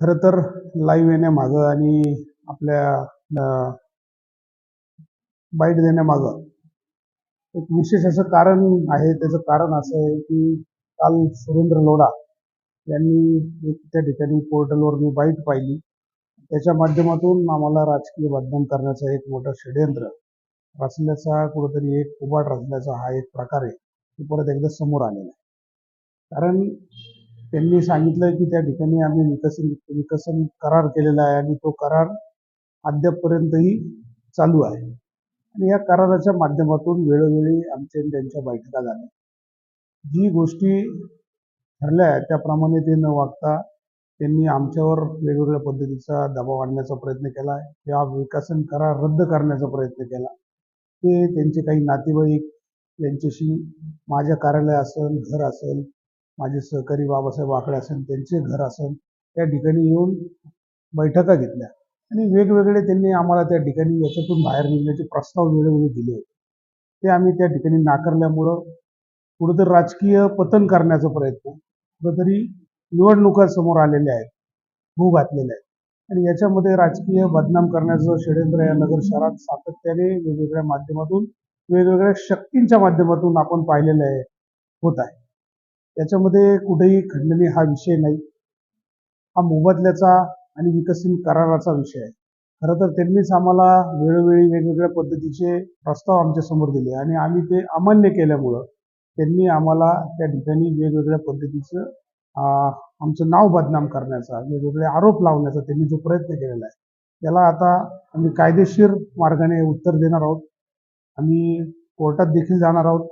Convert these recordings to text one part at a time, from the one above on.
खरं तर लाईव्ह येण्यामागं आणि आपल्या बाईट देण्यामागं एक विशेष असं कारण आहे. त्याचं कारण असं आहे की काल सुरेंद्र लोढा यांनी एक त्या ठिकाणी पोर्टलवर मी बाईट पाहिली. त्याच्या माध्यमातून आम्हाला राजकीय बदनाम करण्याचं एक मोठं षडयंत्र रचल्याचा कुठंतरी एक उभाट रचल्याचा हा एक प्रकार आहे तो परत एकदा समोर आलेला आहे. कारण त्यांनी सांगितलं की त्या ठिकाणी आम्ही विकसन विकसन करार केलेला आहे आणि तो करार अद्यापपर्यंतही चालू आहे. आणि या कराराच्या माध्यमातून वेळोवेळी आमच्या त्यांच्या बैठका झाल्या. जी गोष्टी ठरल्या त्याप्रमाणे ते न वागता त्यांनी आमच्यावर वेगवेगळ्या पद्धतीचा दबाव आणण्याचा प्रयत्न केला या विकसन करार रद्द करण्याचा प्रयत्न केला. ते त्यांचे काही नातेवाईक यांच्याशी माझ्या कार्यालय असेल घर असेल माझे सहकारी बाबासाहेब आकडे असेल त्यांचे घर असेल त्या ठिकाणी येऊन बैठका घेतल्या. आणि वेगवेगळे त्यांनी आम्हाला त्या ठिकाणी याच्यातून बाहेर निघण्याचे प्रस्ताव वेळोवेळी दिले होते. ते आम्ही त्या ठिकाणी नाकारल्यामुळं कुठंतरी राजकीय पतन करण्याचा प्रयत्न कुठंतरी निवडणुका समोर आलेल्या आहेत भू घातलेल्या आहेत. आणि याच्यामध्ये राजकीय बदनाम करण्याचं षडयंत्र या नगर शहरात सातत्याने वेगवेगळ्या माध्यमातून वेगवेगळ्या शक्तींच्या माध्यमातून आपण पाहिलेलं आहे होत आहे. त्याच्यामध्ये कुठेही खंडणी हा विषय नाही. हा मोबदल्याचा आणि विकसित कराराचा विषय आहे. खरं तर त्यांनीच आम्हाला वेळोवेळी वेगवेगळ्या पद्धतीचे प्रस्ताव आमच्यासमोर दिले आणि आम्ही ते अमान्य केल्यामुळं त्यांनी आम्हाला त्या ठिकाणी वेगवेगळ्या पद्धतीचं आमचं नाव बदनाम करण्याचा वेगवेगळे आरोप लावण्याचा त्यांनी जो प्रयत्न केलेला आहे. त्याला आता आम्ही कायदेशीर मार्गाने उत्तर देणार आहोत. आम्ही कोर्टात देखील जाणार आहोत.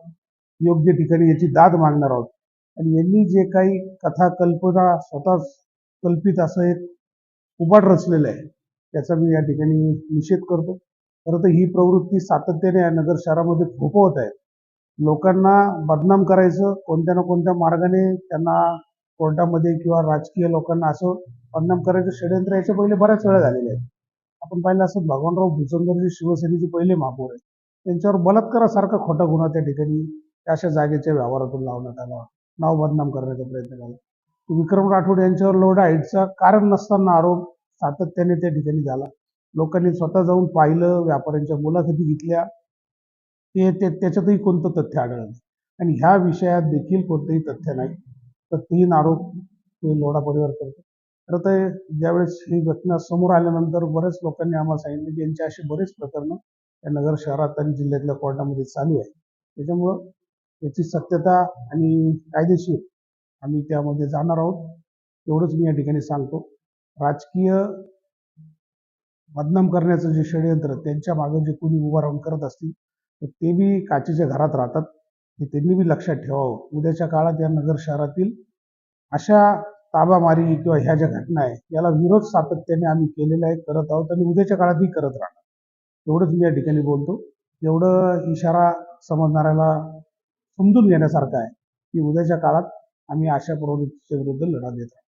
योग्य ठिकाणी याची दाद मागणार आहोत. आणि यांनी जे काही कथा कल्पना स्वतः कल्पित असं एक उबाड रचलेलं आहे त्याचा मी या ठिकाणी निषेध करतो. खरं तर ही प्रवृत्ती सातत्याने या नगर शहरामध्ये फोपवत आहे. लोकांना बदनाम करायचं कोणत्या ना कोणत्या मार्गाने त्यांना कोर्टामध्ये किंवा राजकीय लोकांना असं बदनाम करायचं षडयंत्र याच्या पहिले बऱ्याच वेळा झालेले आहेत. आपण पाहिलं असं भगवानराव भुजंगर जे शिवसेनेचे पहिले महापौर आहेत. त्यांच्यावर बलात्कारासारखा खोटा गुन्हा त्या ठिकाणी अशा जागेच्या व्यवहारातून लावण्यात आला. नाव बदनाम करण्याचा प्रयत्न झाला विक्रम राठोड यांच्यावर लोढा हाईटचा कारण नसताना आरोप सातत्याने त्या ठिकाणी झाला. लोकांनी स्वतः जाऊन पाहिलं व्यापाऱ्यांच्या मुलाखती घेतल्या. ते त्याच्यातही कोणतं तथ्य आढळलं नाही. आणि ह्या विषयात देखील कोणतंही तथ्य नाही. तर तीन आरोप ते लोढा परिवार करतो. खरं तर ज्यावेळेस ही घटना समोर आल्यानंतर बऱ्याच लोकांनी आम्हाला सांगितलं की यांचे असे बरेच प्रकरणं या नगर शहरात आणि जिल्ह्यातल्या कोर्टामध्ये चालू आहे. त्याच्यामुळं याची सत्यता आणि कायदेशीर आम्ही त्यामध्ये जाणार आहोत. एवढंच मी या ठिकाणी सांगतो. राजकीय बदनाम करण्याचं जे षडयंत्र त्यांच्या मागे जे कोणी उभा राहून करत असतील तर ते बी काचेच्या घरात राहतात. हे त्यांनी बी लक्षात ठेवावं. उद्याच्या काळात या नगर शहरातील अशा ताबामारी किंवा ह्या ज्या घटना आहे याला विरोध सातत्याने आम्ही केलेला आहे करत आहोत आणि उद्याच्या काळातही करत राहणार. एवढंच मी या ठिकाणी बोलतो. एवढं इशारा समजणाऱ्याला समजून घेण्यासारखं आहे की उद्याच्या काळात आम्ही अशा प्रवृत्तीच्या विरुद्ध लढा देत आहोत.